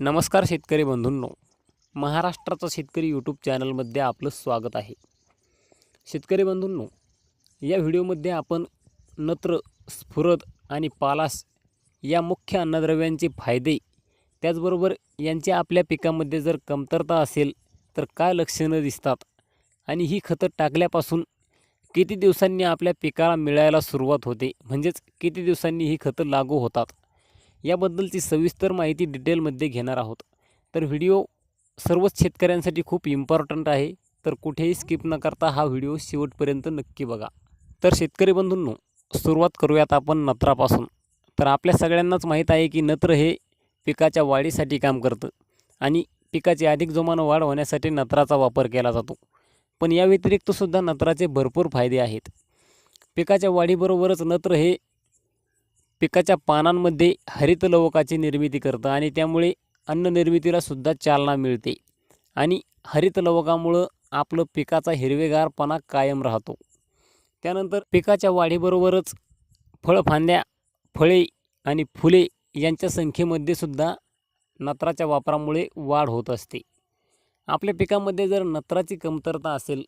नमस्कार शेतकरी बंधूंनो. महाराष्ट्राचा शेतकरी यूट्यूब चॅनलमध्ये आपलं स्वागत आहे. शेतकरी बंधूंनो या व्हिडिओमध्ये आपण नत्र स्फुरद आणि पालास या मुख्य अन्नद्रव्यांचे फायदे त्याचबरोबर यांच्या आपल्या पिकामध्ये जर कमतरता असेल तर काय लक्षणं दिसतात आणि ही खतं टाकल्यापासून किती दिवसांनी आपल्या पिकाला मिळायला सुरुवात होते म्हणजेच किती दिवसांनी ही खतं लागू होतात. याबद्दलची सविस्तर माहिती डिटेलमध्ये घेणार आहोत. तर व्हिडिओ सर्वच शेतकऱ्यांसाठी खूप इम्पॉर्टंट आहे. तर कुठेही स्किप न करता हा व्हिडिओ शेवटपर्यंत नक्की बघा. तर शेतकरी बंधूंनो सुरुवात करूयात आपण नत्रापासून. तर आपल्या सगळ्यांनाच माहीत आहे की नत्र हे पिकाच्या वाढीसाठी काम करतं आणि पिकाची अधिक जोमानं वाढ होण्यासाठी नत्राचा वापर केला जातो. पण या व्यतिरिक्तसुद्धा नत्राचे भरपूर फायदे आहेत. पिकाच्या वाढीबरोबरच नत्र हे पिकाच्या पानांमध्ये हरित लवकाची निर्मिती करतं आणि त्यामुळे अन्न निर्मितीला सुद्धा चालना मिळते. आणि हरित लवकामुळं आपलं पिकाचा हिरवेगारपणा कायम राहतो. त्यानंतर पिकाच्या वाढीबरोबरच फळफांद्या फळे आणि फुले यांच्या संख्येमध्ये सुद्धा नत्राच्या वापरामुळे वाढ होत असते. आपल्या पिकामध्ये जर नत्राची कमतरता असेल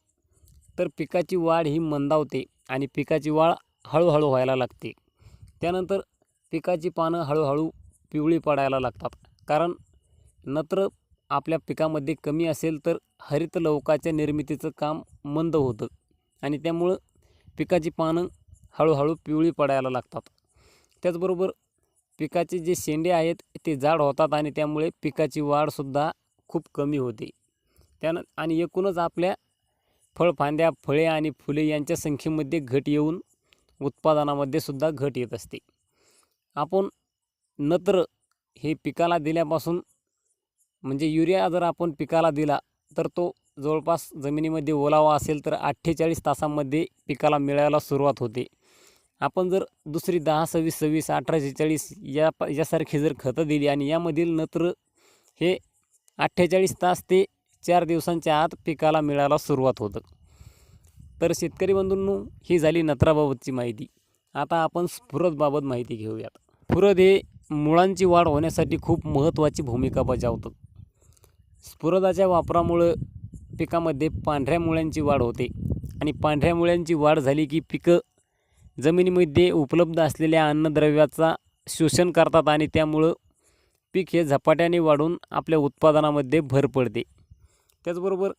तर पिकाची वाढ ही मंदावते आणि पिकाची वाढ हळूहळू व्हायला लागते. त्यानंतर पिकाची पानं हळूहळू पिवळी पडायला लागतात. कारण नत्र आपल्या पिकामध्ये कमी असेल तर हरित लवकाच्या निर्मितीचं काम मंद होतं आणि त्यामुळं पिकाची पानं हळूहळू पिवळी पडायला लागतात. त्याचबरोबर पिकाचे जे शेंडे आहेत ते जाड होतात आणि त्यामुळे पिकाची वाढसुद्धा खूप कमी होते. त्यानं आणि एकूणच आपल्या फळफांद्या फळे आणि फुले यांच्या संख्येमध्ये घट येऊन उत्पादनामध्ये सुद्धा घट येत असते. आपण नत्र हे पिकाला दिल्यापासून म्हणजे युरिया जर आपण पिकाला दिला तर तो जवळपास जमिनीमध्ये ओलावा असेल तर अठ्ठेचाळीस तासांमध्ये पिकाला मिळायला सुरुवात होते. आपण जर दुसरी दहा सव्वीस सव्वीस अठरा शेहेचाळीस या प यासारखी जर खतं दिली आणि यामधील नत्र हे अठ्ठेचाळीस तास ते चार दिवसांच्या आत पिकाला मिळायला सुरुवात होतं. तर शेतकरी बंधूंनो ही झाली नत्राबाबतची माहिती. आता आपण स्फुरदबाबत माहिती घेऊयात. स्फुरद हे मुळांची वाढ होण्यासाठी खूप महत्त्वाची भूमिका बजावतं. स्फुरदाच्या वापरामुळं पिकामध्ये पांढऱ्या मुळ्यांची वाढ होते आणि पांढऱ्या मुळ्यांची वाढ झाली की पिकं जमिनीमध्ये उपलब्ध असलेल्या अन्नद्रव्याचा शोषण करतात आणि त्यामुळं पीक हे झपाट्याने वाढून आपल्या उत्पादनामध्ये भर पडते. त्याचबरोबर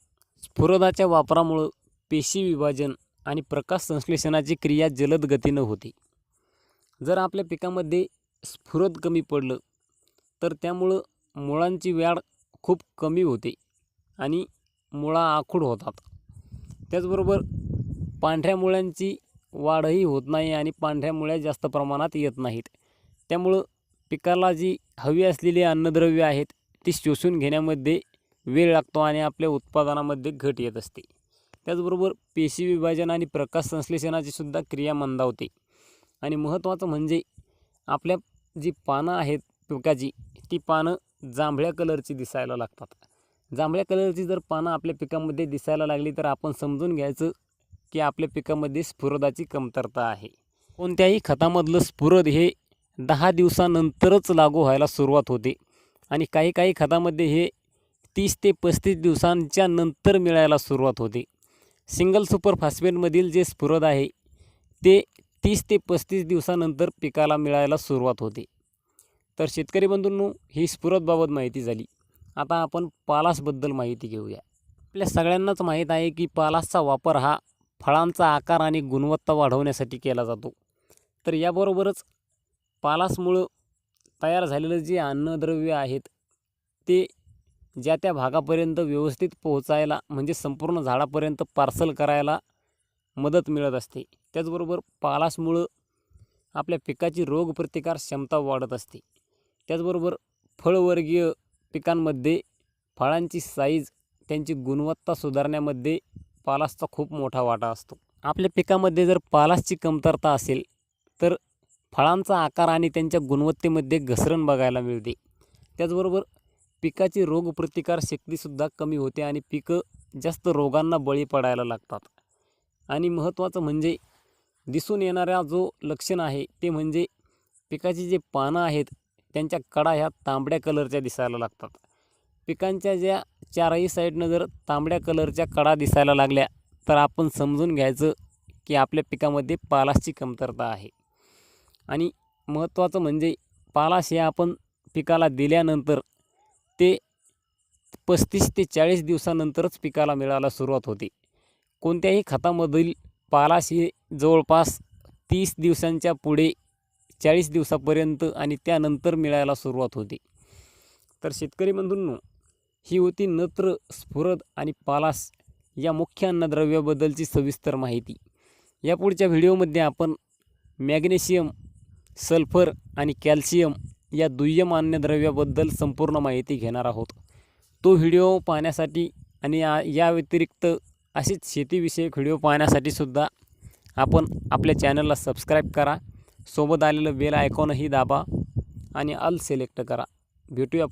स्फुरदाच्या वापरामुळं पेशी विभाजन आणि प्रकाश संश्लेषणाची क्रिया जलद गतीनं होते. जर आपल्या पिकामध्ये स्फुरद कमी पडलं तर त्यामुळं मुळांची वाढ खूप कमी होते आणि मुळा आखूड होतात. त्याचबरोबर पांढऱ्या मुळ्यांची वाढही होत नाही आणि पांढऱ्या मुळ्या जास्त प्रमाणात येत नाहीत. त्यामुळं पिकाला जी हवी असलेली अन्नद्रव्य आहेत ती शोषून घेण्यामध्ये वेळ लागतो आणि आपल्या उत्पादनामध्ये घट येत असते. त्याचबरोबर पेशी विभाजन आणि प्रकाश संश्लेषणाची सुद्धा क्रिया मंदावते. आणि महत्त्वाचं म्हणजे आपल्या जी पानं आहेत पिकाची ती पानं जांभळ्या कलरची दिसायला लागतात. जांभळ्या कलरची जर पानं आपल्या पिकामध्ये दिसायला लागली तर आपण समजून घ्यायचं की आपल्या पिकामध्ये स्फुरदाची कमतरता आहे. कोणत्याही खतामधलं स्फुरद हे दहा दिवसानंतरच लागू व्हायला सुरुवात होते आणि काही काही खतामध्ये हे तीस ते पस्तीस दिवसांच्या नंतर मिळायला सुरुवात होते. सिंगल सुपर फॉस्फेटमधील जे स्फुरद आहे ते तीस ते पस्तीस दिवसानंतर पिकाला मिळायला सुरुवात होते. तर शेतकरी बंधूंनो ही स्फुरदबाबत माहिती झाली. आता आपण पालासबद्दल माहिती घेऊया. आपल्या सगळ्यांनाच माहीत आहे की पालासचा वापर हा फळांचा आकार आणि गुणवत्ता वाढवण्यासाठी केला जातो. तर याबरोबरच पालासमुळं तयार झालेलं जे अन्नद्रव्य आहेत ते ज्या त्या भागापर्यंत व्यवस्थित पोहोचायला म्हणजे संपूर्ण झाडापर्यंत पार्सल करायला मदत मिळत असते. त्याचबरोबर पालासमुळं आपल्या पिकाची रोगप्रतिकार क्षमता वाढत असते. त्याचबरोबर फळवर्गीय पिकांमध्ये फळांची साईज त्यांची गुणवत्ता सुधारण्यामध्ये पालासचा खूप मोठा वाटा असतो. आपल्या पिकामध्ये जर पालासची कमतरता असेल तर फळांचा आकार आणि त्यांच्या गुणवत्तेमध्ये घसरण बघायला मिळते. त्याचबरोबर पिकाची रोगप्रतिकार शक्तीसुद्धा कमी होते आणि पिकं जास्त रोगांना बळी पडायला लागतात. आणि महत्त्वाचं म्हणजे दिसून येणाऱ्या जो लक्षण आहे ते म्हणजे पिकाची जे पानं आहेत त्यांच्या कडा ह्या तांबड्या कलरच्या दिसायला लागतात. पिकांच्या ज्या चारही साईडनं जर तांबड्या कलरच्या कडा दिसायला लागल्या तर आपण समजून घ्यायचं की आपल्या पिकामध्ये पालाशची कमतरता आहे. आणि महत्त्वाचं म्हणजे पालाश हे आपण पिकाला दिल्यानंतर ते पस्तीस ते चाळीस दिवसानंतरच पिकाला मिळायला सुरुवात होते. कोणत्याही खतामधील पालाश हे जवळपास तीस दिवसांच्या पुढे चाळीस दिवसापर्यंत आणि त्यानंतर मिळायला सुरुवात होते. तर शेतकरी बंधूंनो ही होती नत्र स्फुरद आणि पालास या मुख्य अन्नद्रव्याबद्दलची सविस्तर माहिती. या पुढच्या व्हिडिओमध्ये आपण मॅग्नेशियम सल्फर आणि कॅल्शियम या दुय्यम अन्नद्रव्याबद्दल संपूर्ण माहिती घेणार आहोत. तो व्हिडिओ पाहण्यासाठी आणि या व्यतिरिक्त असेच शेतीविषयक व्हिडिओ पाहण्यासाठी सुद्धा आपण आपल्या चॅनलला सबस्क्राईब करा. सोबत आलेलं बेल आयकॉनही दाबा आणि अल सिलेक्ट करा. भेटूया